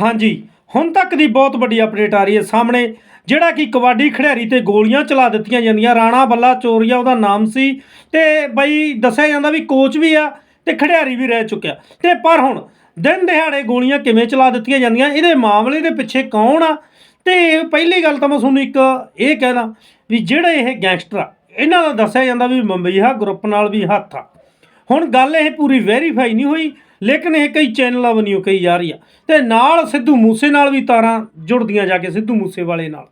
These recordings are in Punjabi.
ਹਾਂਜੀ, ਹੁਣ ਤੱਕ ਦੀ ਬਹੁਤ ਵੱਡੀ ਅਪਡੇਟ ਆ ਰਹੀ ਹੈ ਸਾਹਮਣੇ, ਜਿਹੜਾ ਕਿ ਕਬੱਡੀ ਖਿਡਾਰੀ ਤੇ ਗੋਲੀਆਂ ਚਲਾ ਦਿੱਤੀਆਂ ਜਾਂਦੀਆਂ, ਰਾਣਾ ਬੱਲਾ ਚੋਰੀਆ, ਉਹਦਾ ਨਾਮ ਸੀ, ਤੇ ਬਈ ਦੱਸਿਆ ਜਾਂਦਾ ਵੀ ਕੋਚ ਵੀ ਆ ਤੇ ਖਿਡਾਰੀ ਵੀ ਰਹਿ ਚੁੱਕਿਆ। ਤੇ ਪਰ ਹੁਣ ਦਿਨ ਦਿਹਾੜੇ ਗੋਲੀਆਂ ਕਿਵੇਂ ਚਲਾ ਦਿੱਤੀਆਂ ਜਾਂਦੀਆਂ, ਇਹਦੇ ਮਾਮਲੇ ਦੇ ਪਿੱਛੇ ਕੌਣ ਆ? ਤੇ ਪਹਿਲੀ ਗੱਲ ਤਾਂ ਮੈਂ ਤੁਹਾਨੂੰ ਇੱਕ ਇਹ ਕਹਿਣਾ ਵੀ ਜਿਹੜੇ ਇਹ ਗੈਂਗਸਟਰ ਆ, ਇਹਨਾਂ ਦਾ ਦੱਸਿਆ ਜਾਂਦਾ ਵੀ ਮੁੰਬਈਹਾ ਗਰੁੱਪ ਨਾਲ ਵੀ ਹੱਥ ਆ। ਹੁਣ ਗੱਲ ਇਹ ਪੂਰੀ ਵੈਰੀਫਾਈ ਨਹੀਂ ਹੋਈ ਲੇਕਿਨ ਇਹ ਕਈ ਚੈਨਲਾਂ ਵੱਲੋਂ ਕਹੀ ਜਾ ਰਹੀ ਆ ਤੇ ਨਾਲ ਸਿੱਧੂ ਮੂਸੇ ਨਾਲ ਵੀ ਤਾਰਾਂ ਜੁੜਦੀਆਂ ਜਾ ਕੇ ਸਿੱਧੂ ਮੂਸੇ ਵਾਲੇ ਨਾਲ।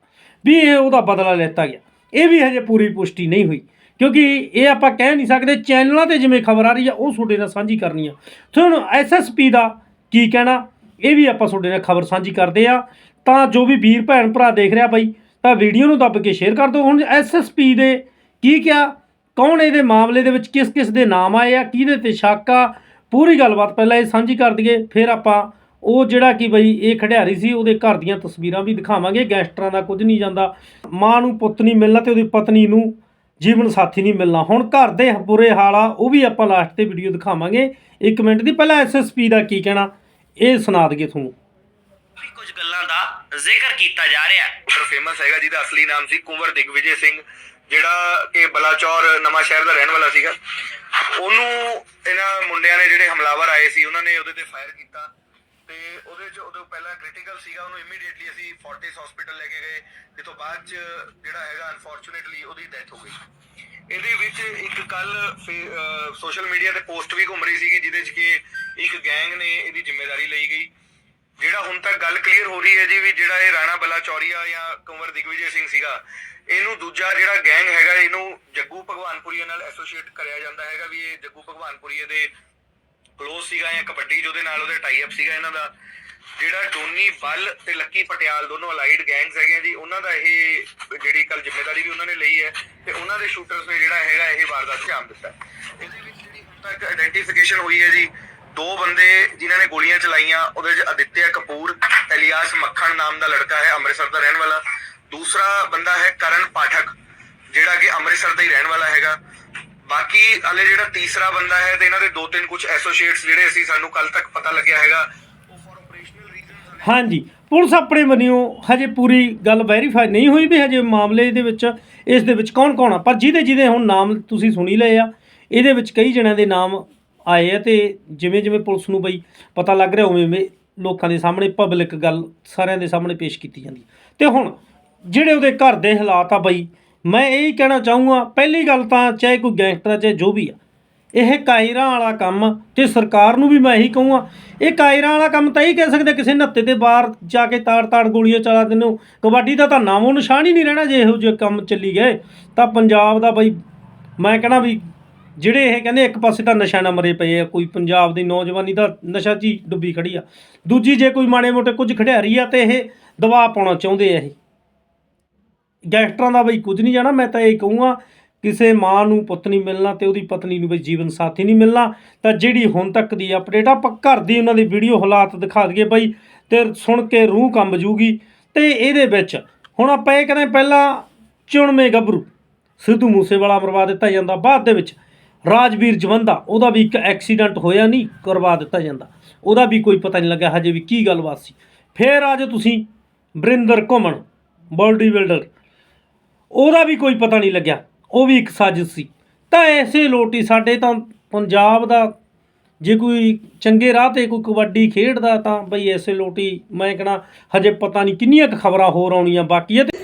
ਵੀ ਇਹ ਉਹਦਾ ਬਦਲਾ ਲੈਤਾ ਗਿਆ। ਇਹ ਵੀ ਹਜੇ ਪੂਰੀ ਪੁਸ਼ਟੀ ਨਹੀਂ ਹੋਈ। ਕਿਉਂਕਿ ਇਹ ਆਪਾਂ ਕਹਿ ਨਹੀਂ ਸਕਦੇ, ਚੈਨਲਾਂ ਤੇ ਜਿਵੇਂ ਖਬਰ ਆ ਰਹੀ ਆ, ਉਹ ਤੁਹਾਡੇ ਨਾਲ ਸਾਂਝੀ ਕਰਨੀ ਆ ਤੁਹਾਨੂੰ ਐਸਐਸਪੀ ਦਾ ਕੀ ਕਹਿਣਾ? ਇਹ ਵੀ ਆਪਾਂ ਤੁਹਾਡੇ ਨਾਲ ਖਬਰ ਸਾਂਝੀ ਕਰਦੇ ਆ ਤਾਂ ਜੋ ਵੀ ਵੀਰ, ਭੈਣ, ਭਰਾ ਦੇਖ ਰਿਹਾ ਬਾਈ, ਤਾਂ ਵੀਡੀਓ ਨੂੰ ਦੱਬ ਕੇ ਸ਼ੇਅਰ ਕਰ ਦਿਓ। ਹੁਣ ਐਸਐਸਪੀ ਦੇ ਕੀ ਕਿਹਾ? ਕੌਣ ਇਹਦੇ ਮਾਮਲੇ ਦੇ ਵਿੱਚ ਕਿਸ ਕਿਸ ਦੇ ਨਾਮ ਆਏ ਆ? ਕਿਹਦੇ ਤੇ ਸ਼ੱਕ ਆ? ਪੂਰੀ ਗੱਲਬਾਤ ਪਹਿਲਾਂ ਇਹ ਸਾਂਝੀ ਕਰ ਦਈਏ ਫਿਰ ਆਪਾਂ ਉਹ ਜਿਹੜਾ ਕਿ ਬਈ ਇਹ ਖਿਡਾਰੀ ਸੀ ਉਹਦੇ ਘਰ ਦੀਆਂ ਤਸਵੀਰਾਂ ਵੀ ਦਿਖਾਵਾਂਗੇ ਗੈਂਗਸਟਰਾਂ ਦਾ ਕੁਝ ਨਹੀਂ ਜਾਂਦਾ ਮਾਂ ਨੂੰ ਪੁੱਤ ਨਹੀਂ ਮਿਲਣਾ ਤੇ ਉਹਦੀ ਪਤਨੀ ਨੂੰ ਜੀਵਨ ਸਾਥੀ ਨਹੀਂ ਮਿਲਣਾ। ਹੁਣ ਘਰ ਦੇ ਬੁਰੇ ਹਾਲ ਆ ਉਹ ਵੀ ਆਪਾਂ ਲਾਸਟ ਤੇ ਵੀਡੀਓ ਦਿਖਾਵਾਂਗੇ। ਇੱਕ ਮਿੰਟ ਦੀ ਪਹਿਲਾਂ ਐਸਐਸਪੀ ਦਾ ਕੀ ਕਹਿਣਾ ਇਹ ਸੁਣਾ ਦਈਏ ਤੁਹਾਨੂੰ। ਵੀ ਕੁਝ ਗੱਲਾਂ ਦਾ ਜ਼ਿਕਰ ਕੀਤਾ ਜਾ ਰਿਹਾ। ਹੈ ਫੇਮਸ ਹੈਗਾ ਜਿਹਦਾ ਅਸਲੀ ਨਾਮ ਸੀ ਕੁੰਵਰ ਦਿਗਵਿਜੇ ਸਿੰਘ। ਜਿਹੜਾ ਕਿ ਬਲਾਚੌਰ ਨਵਾਂ ਸ਼ਹਿਰ ਦਾ ਰਹਿਣ ਵਾਲਾ ਸੀਗਾ, ਉਹਨੂੰ ਇਹਨਾਂ ਮੁੰਡਿਆਂ ਨੇ ਜਿਹੜੇ ਹਮਲਾਵਰ ਆਏ ਸੀ, ਉਹਨਾਂ ਨੇ ਉਹਦੇ ਤੇ ਫਾਇਰ ਕੀਤਾ ਤੇ ਉਹਦੇ ਚ ਉਹਦੇ ਪਹਿਲਾਂ ਕ੍ਰਿਟੀਕਲ ਸੀਗਾ, ਉਹਨੂੰ ਇਮੀਡੀਏਟਲੀ ਅਸੀਂ ਫੋਰਟਿਸ ਹਸਪੀਟਲ ਲੈ ਕੇ ਗਏ, ਜਿੱਥੋਂ ਬਾਅਦ ਚ ਜਿਹੜਾ ਹੈਗਾ ਅਨਫੋਰਚੂਨੇਟਲੀ ਉਹਦੀ ਡੈਥ ਹੋ ਗਈ। ਇਹਦੇ ਵਿੱਚ ਇੱਕ ਕੱਲ ਸੋਸ਼ਲ ਮੀਡੀਆ ਤੇ ਪੋਸਟ ਵੀ ਘੁੰਮ ਰਹੀ ਸੀਗੀ, ਜਿਹਦੇ ਚ ਕਿ ਇੱਕ ਗੈਂਗ ਨੇ ਇਹਦੀ ਜ਼ਿੰਮੇਵਾਰੀ ਲਈ ਗਈ। ਜਿਹੜਾ ਹੁਣ ਤੱਕ ਗੱਲ ਕਲੀਅਰ ਹੋ ਰਹੀ ਹੈ ਜੀ, ਵੀ ਜਿਹੜਾ ਇਹ ਰਾਣਾ ਬਲਾਚੌਰੀਆ ਜਾਂ ਕੁੰਵਰ ਦਿਗਵਿਜੇ ਸਿੰਘ ਸੀਗਾ ਇਹਨੂੰ ਦੂਜਾ ਜਿਹੜਾ ਗੈਂਗ ਹੈਗਾ, ਇਹਨੂੰ ਜੱਗੂ ਭਗਵਾਨਪੁਰੀਆ ਨਾਲ ਐਸੋਸੀਏਟ ਕਰਿਆ ਜਾਂਦਾ ਹੈਗਾ ਵੀ ਇਹ ਜੱਗੂ ਭਗਵਾਨਪੁਰੀਏ ਦੇ ਕਲੋਜ਼ ਸੀਗਾ ਜਾਂ ਕਬੱਡੀ ਜਿਹਦੇ ਨਾਲ ਉਹਦੇ ਟਾਈ ਅਪ ਸੀਗਾ ਇਹਨਾਂ ਦਾ। ਜਿਹੜਾ ਟੋਨੀ ਬੱਲ ਤੇ ਲੱਕੀ ਪਟਿਆਲ ਦੋਨੋਂ ਅਲਾਈਡ ਗੈਂਗਸ ਹੈਗੇ ਜੀ, ਉਹਨਾਂ ਦਾ ਇਹ ਜਿਹੜੀ ਕੱਲ ਜ਼ਿੰਮੇਵਾਰੀ ਵੀ ਉਹਨਾਂ ਨੇ ਲਈ ਹੈ ਤੇ ਉਹਨਾਂ ਦੇ ਸ਼ੂਟਰਸ ਨੇ ਜਿਹੜਾ ਹੈਗਾ ਇਹ ਵਾਰਦਾਤ ਅੰਜਾਮ ਦਿੱਤਾ। ਇਹਦੇ ਵਿੱਚ ਜਿਹੜੀ ਹੁਣ ਤੱਕ ਆਇਡੈਂਟੀਫਿਕੇਸ਼ਨ ਹੋਈ ਹੈ ਜੀ, ਦੋ ਬੰਦੇ ਜਿਨ੍ਹਾਂ ਨੇ ਗੋਲੀਆਂ ਚਲਾਈਆਂ, ਉਹਦੇ ਵਿੱਚ ਅਦਿੱਤਿਆ ਕਪੂਰ ਇਲਿਆਸ ਮੱਖਣ ਨਾਮ ਦਾ ਲੜਕਾ ਹੈ, ਅੰਮ੍ਰਿਤਸਰ ਦਾ ਰਹਿਣ ਵਾਲਾ ਦੂਸਰਾ ਬੰਦਾ ਹੈ ਕਰਨ ਪਾਠਕ, ਜਿਹੜਾ ਕਿ ਅੰਮ੍ਰਿਤਸਰ ਦਾ ਹੀ ਰਹਿਣ ਵਾਲਾ ਹੈਗਾ। ਬਾਕੀ ਹਲੇ ਜਿਹੜਾ ਤੀਸਰਾ ਬੰਦਾ ਹੈ ਤੇ ਇਹਨਾਂ ਦੇ ਦੋ ਤਿੰਨ ਕੁਝ ਐਸੋਸੀਏਟਸ ਜਿਹੜੇ ਅਸੀਂ ਸਾਨੂੰ ਕੱਲ ਤੱਕ ਪਤਾ ਲੱਗਿਆ ਹੈਗਾ, ਉਹ ਫॉर ਆਪਰੇਸ਼ਨਲ ਰੀਜ਼ਨਸ ਹਾਂਜੀ, ਪੁਲਿਸ ਆਪਣੇ ਵੱਲੋਂ ਹਜੇ ਪੂਰੀ ਗੱਲ ਵੈਰੀਫਾਈ ਨਹੀਂ ਹੋਈ ਵੀ ਹਜੇ ਮਾਮਲੇ ਦੇ ਵਿੱਚ ਇਸ ਦੇ ਵਿੱਚ ਕੌਣ ਕੌਣ ਆ, ਪਰ ਜਿਹਦੇ ਜਿਹਦੇ ਹੁਣ ਨਾਮ ਤੁਸੀਂ ਸੁਣੀ ਲਏ ਆ, ਇਹਦੇ ਵਿੱਚ ਕਈ ਜਣਿਆਂ ਦੇ ਨਾਮ ਆਏ ਆ ਤੇ ਜਿਵੇਂ ਜਿਵੇਂ ਪੁਲਿਸ ਨੂੰ ਬਈ ਪਤਾ ਲੱਗ ਰਿਹਾ ਉਵੇਂ ਉਵੇਂ ਲੋਕਾਂ ਦੇ ਸਾਹਮਣੇ ਪਬਲਿਕ ਗੱਲ ਸਾਰਿਆਂ ਦੇ ਸਾਹਮਣੇ ਪੇਸ਼ ਕੀਤੀ ਜਾਂਦੀ। ਤੇ ਹੁਣ ਜਿਹੜੇ ਉਹਦੇ ਘਰ ਦੇ ਹਾਲਾਤ ਆ ਬਈ ਮੈਂ ਇਹ ਹੀ ਕਹਿਣਾ ਚਾਹੂੰਗਾ ਪਹਿਲੀ ਗੱਲ ਤਾਂ ਚਾਹੇ ਕੋਈ ਗੈਂਗਸਟਰ ਆ, ਚਾਹੇ ਜੋ ਵੀ ਆ ਇਹ ਕਾਇਰਾਂ ਵਾਲਾ ਕੰਮ ਤੇ ਸਰਕਾਰ ਨੂੰ ਵੀ ਮੈਂ ਇਹੀ ਕਹੂੰਗਾ ਇਹ ਕਾਇਰਾਂ ਵਾਲਾ ਕੰਮ ਤਾਂ ਇਹ ਕਹਿ ਸਕਦੇ ਕਿਸੇ ਨੱਤੇ ਦੇ ਬਾਹਰ ਜਾ ਕੇ ਤਾੜ-ਤਾੜ ਗੋਲੀਆਂ ਚਲਾ ਦਿੰਦੇ ਹੋ ਕਬੱਡੀ ਦਾ ਤਾਂ ਨਾਮੋ ਨਿਸ਼ਾਨ ਹੀ ਨਹੀਂ ਰਹਿਣਾ ਜੇ ਇਹੋ ਜਿਹੇ ਕੰਮ ਚੱਲੀ ਗਏ ਤਾਂ ਪੰਜਾਬ ਦਾ ਬਈ ਮੈਂ ਕਹਿਣਾ ਵੀ ਜਿਹੜੇ ਇਹ ਕਹਿੰਦੇ ਇੱਕ ਪਾਸੇ ਤਾਂ ਨਸ਼ਾ ਨਾ ਮਰੇ ਪਏ ਆ ਕੋਈ ਪੰਜਾਬ ਦੀ ਨੌਜਵਾਨੀ ਤਾਂ ਨਸ਼ਾ 'ਚ ਹੀ ਡੁੱਬੀ ਖੜੀ ਆ ਦੂਜੀ ਜੇ ਕੋਈ ਮਾੜੇ ਮੋਟੇ ਕੁਝ ਖਿਡਾਰੀ ਆ ਤੇ ਇਹ ਦਬਾਅ ਪਾਉਣਾ ਚਾਹੁੰਦੇ ਆ ਇਹ। ਗੈਂਗਸਟਰਾਂ ਦਾ ਬਈ ਕੁਝ ਨਹੀਂ ਜਾਣਾ, ਮੈਂ ਤਾਂ ਇਹ ਕਹੂੰਗਾ, ਕਿਸੇ ਮਾਂ ਨੂੰ ਪੁੱਤ ਨਹੀਂ ਮਿਲਣਾ ਤੇ ਉਹਦੀ ਪਤਨੀ ਨੂੰ ਬਈ ਜੀਵਨ ਸਾਥੀ ਨਹੀਂ ਮਿਲਣਾ, ਤਾਂ ਜਿਹੜੀ ਹੁਣ ਤੱਕ ਦੀ ਅਪਡੇਟ ਆ, ਆਪਾਂ ਘਰ ਦੀ ਉਹਨਾਂ ਦੀ ਵੀਡੀਓ ਹਾਲਾਤ ਦਿਖਾ ਦਈਏ ਬਈ, ਤੇ ਸੁਣ ਕੇ ਰੂਹ ਕੰਬ ਜੂਗੀ। ਤੇ ਇਹਦੇ ਵਿੱਚ ਹੁਣ ਆਪਾਂ ਇਹ ਕਹਿੰਦੇ ਪਹਿਲਾਂ ਚੁਣਵੇਂ ਗੱਭਰੂ, ਸਿੱਧੂ ਮੂਸੇਵਾਲਾ ਮਰਵਾ ਦਿੱਤਾ ਜਾਂਦਾ, ਬਾਅਦ ਦੇ ਵਿੱਚ ਰਾਜਵੀਰ ਜਵੰਦਾ, ਉਹਦਾ ਵੀ ਇੱਕ ਐਕਸੀਡੈਂਟ ਹੋਇਆ ਨਹੀਂ, ਕਰਵਾ ਦਿੱਤਾ ਜਾਂਦਾ। ਉਹਦਾ ਵੀ ਕੋਈ ਪਤਾ ਨਹੀਂ ਲੱਗਿਆ ਹਜੇ ਵੀ ਕੀ ਗੱਲਬਾਤ ਸੀ। ਫੇਰ ਅੱਜ ਤੁਸੀਂ ਬਰਿੰਦਰ ਘੁੰਮਣ ਬਾਡੀ ਬਿਲਡਰ ਉਹਦਾ ਵੀ ਕੋਈ ਪਤਾ ਨਹੀਂ ਲੱਗਿਆ। ਉਹ ਵੀ ਇੱਕ ਸਾਜ਼ਿਸ਼ ਸੀ। ਤਾਂ ਐਸੇ ਲੋਟੀ ਸਾਡੇ ਤਾਂ ਪੰਜਾਬ ਦਾ ਜੇ ਕੋਈ ਚੰਗੇ ਰਾਹ ਤੇ ਕੋਈ ਕਬੱਡੀ ਖੇਡਦਾ ਤਾਂ ਬਈ ਐਸੇ ਲੋਟੀ ਮੈਂ ਕਹਣਾ ਹਜੇ ਪਤਾ ਨਹੀਂ ਕਿੰਨੀਆਂ ਕੁ ਖਬਰਾਂ ਹੋਰ ਆਉਣੀਆਂ ਬਾਕੀ ਹੈ ਤੇ